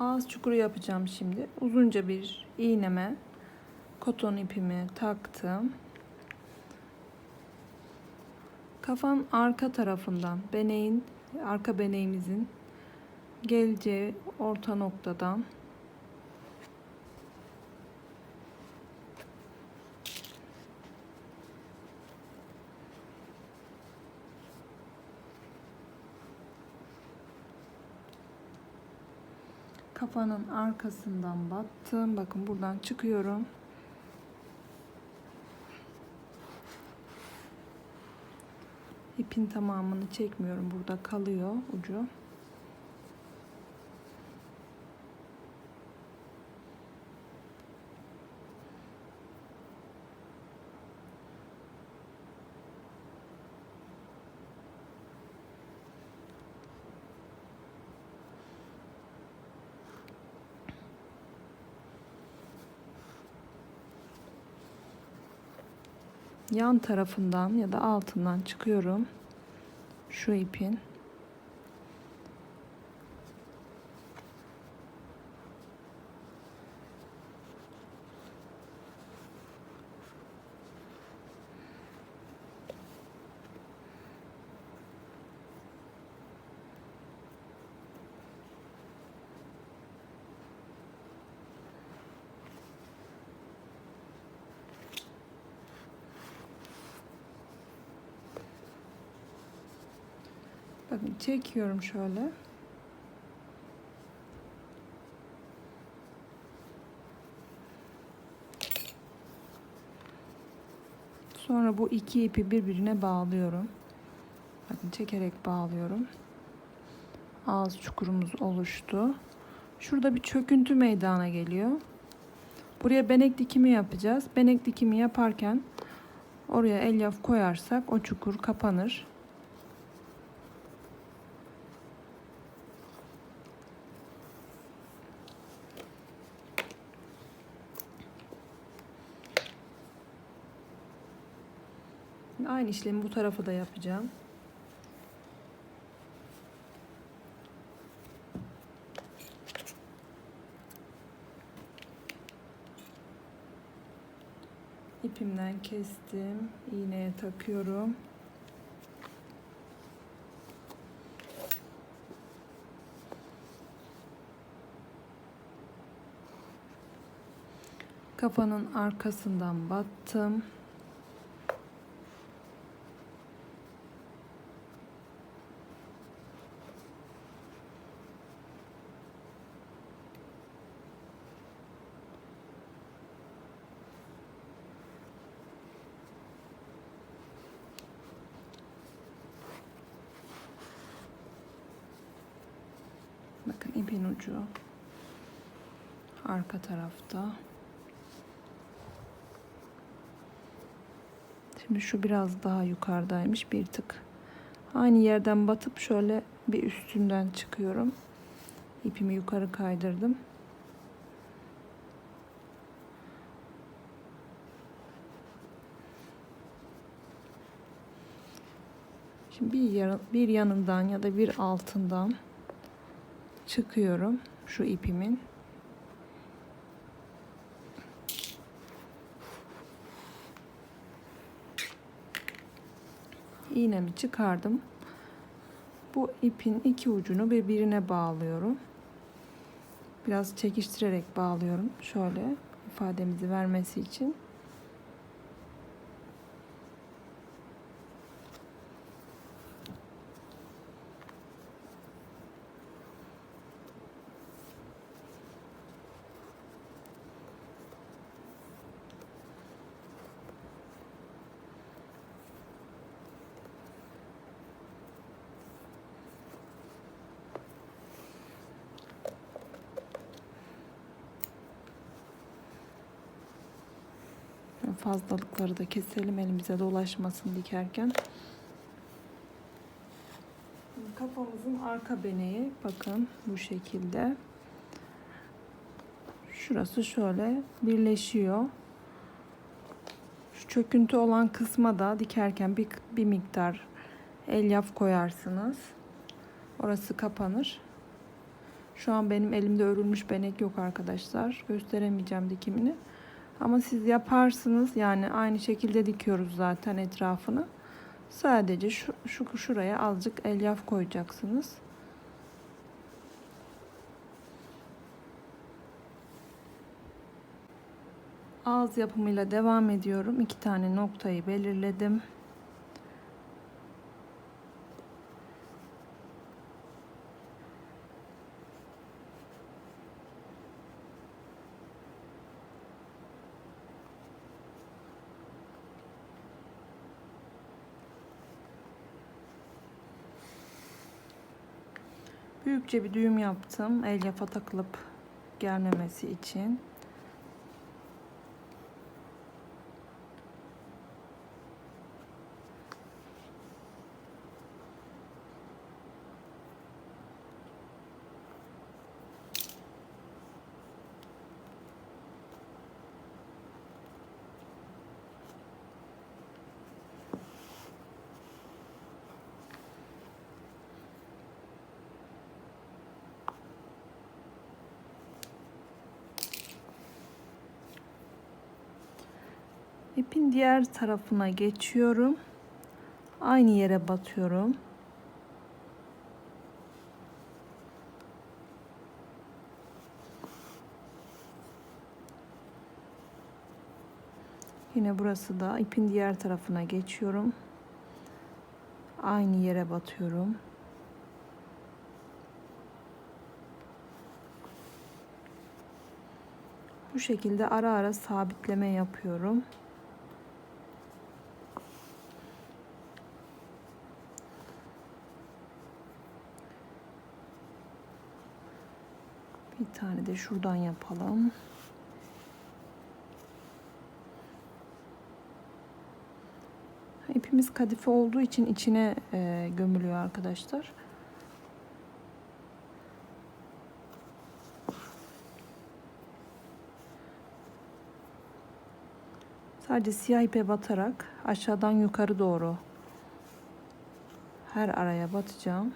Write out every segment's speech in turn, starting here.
Ağız çukuru yapacağım şimdi. Uzunca bir iğneme koton ipimi taktım. Kafan arka tarafından, beneğin, arka beneğimizin geleceği orta noktadan kafanın arkasından battım. Bakın buradan çıkıyorum. İpin tamamını çekmiyorum. Burada kalıyor ucu. Yan tarafından ya da altından çıkıyorum. Şu ipin. Bakın çekiyorum şöyle. Sonra bu iki ipi birbirine bağlıyorum. Bakın çekerek bağlıyorum. Ağız çukurumuz oluştu. Şurada bir çöküntü meydana geliyor. Buraya benek dikimi yapacağız. Benek dikimi yaparken oraya elyaf koyarsak o çukur kapanır. Aynı işlemi bu tarafa da yapacağım. İpimden kestim. iğneye takıyorum. Kafanın arkasından battım. Bakın ipin ucu arka tarafta. Şimdi şu biraz daha yukarıdaymış bir tık. Aynı yerden batıp şöyle bir üstünden çıkıyorum. İpimi yukarı kaydırdım. Şimdi bir, yan, bir yanından ya da bir altından çıkıyorum şu ipimin. iğnemi çıkardım. Bu ipin iki ucunu birbirine bağlıyorum. Biraz çekiştirerek bağlıyorum. Şöyle ifademizi vermesi için. Fazlalıkları da keselim elimize dolaşmasın dikerken. Kafamızın arka beneği bakın bu şekilde. Şurası şöyle birleşiyor. Şu çöküntü olan kısma da dikerken bir, bir miktar elyaf koyarsınız. Orası kapanır. Şu an benim elimde örülmüş benek yok arkadaşlar. Gösteremeyeceğim dikimini. Ama siz yaparsınız. Yani aynı şekilde dikiyoruz zaten etrafını. Sadece şu, şu şuraya azıcık elyaf koyacaksınız. Ağız yapımıyla devam ediyorum. İki tane noktayı belirledim. Büyükçe bir düğüm yaptım. Elyafa takılıp gelmemesi için. İpin diğer tarafına geçiyorum. Aynı yere batıyorum. Yine burası da ipin diğer tarafına geçiyorum. Aynı yere batıyorum. Bu şekilde ara ara sabitleme yapıyorum. Tane de şuradan yapalım. İpimiz kadife olduğu için içine e, gömülüyor arkadaşlar. Sadece siyah ipe batarak aşağıdan yukarı doğru her araya batacağım.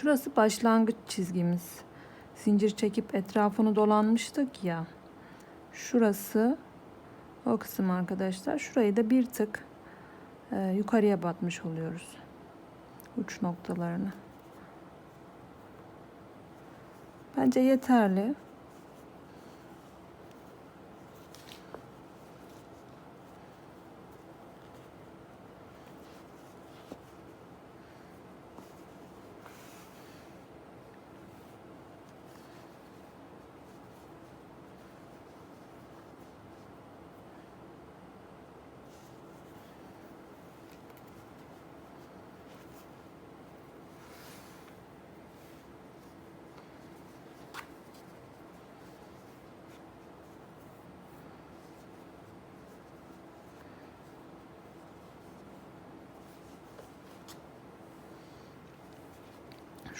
Şurası başlangıç çizgimiz. Zincir çekip etrafını dolanmıştık ya. Şurası o kısım arkadaşlar. Şurayı da bir tık e, yukarıya batmış oluyoruz. Uç noktalarını. Bence yeterli.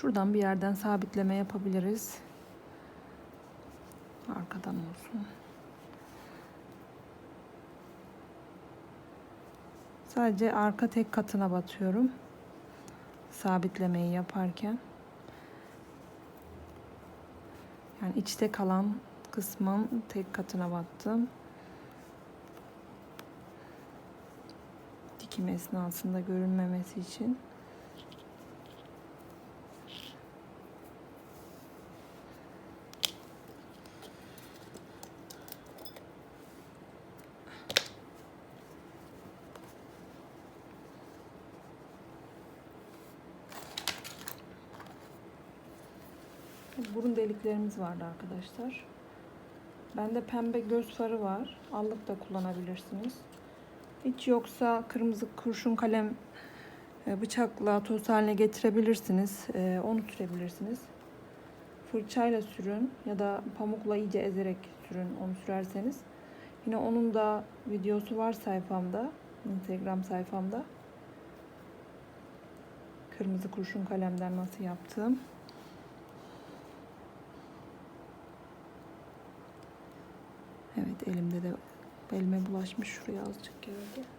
Şuradan bir yerden sabitleme yapabiliriz. Arkadan olsun. Sadece arka tek katına batıyorum. Sabitlemeyi yaparken. Yani içte kalan kısmın tek katına battım. Dikim esnasında görünmemesi için. Burun deliklerimiz vardı arkadaşlar. Bende pembe göz farı var. Allık da kullanabilirsiniz. Hiç yoksa kırmızı kurşun kalem e, bıçakla toz haline getirebilirsiniz. E, Onu sürebilirsiniz. fırçayla sürün ya da pamukla iyice ezerek sürün onu sürerseniz. Yine onun da videosu var sayfamda. Instagram sayfamda. Kırmızı kurşun kalemden nasıl yaptığım. Elimde de elime bulaşmış şuraya azıcık geldi.